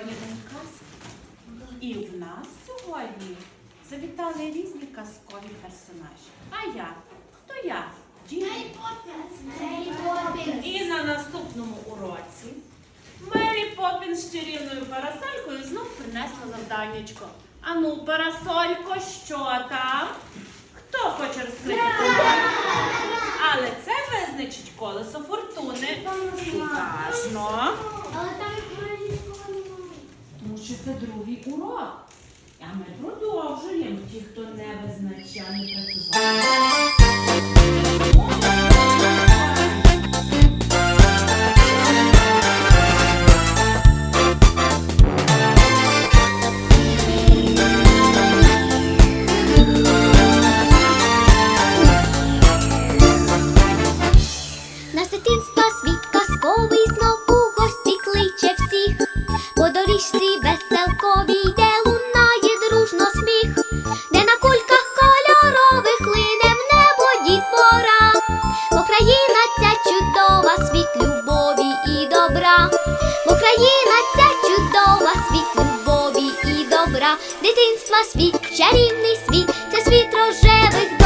сьогодні день казки. І в нас сьогодні завітали різні казкові персонажі. А я? Хто я? Діти. І на наступному уроці Мері Поппін з чарівною парасолькою знов принесла завданнячко. Ану, парасолько, що там? Хто хоче розкрити? Але це визначить колесо фортуни. Уважно. Але там що це другий урок. А ми продовжуємо. Ті, хто не визначає, не чудова, світ любові і добра. Бо країна ця чудова, світ любові і добра, дитинства світ, чарівний світ, це світ рожевих.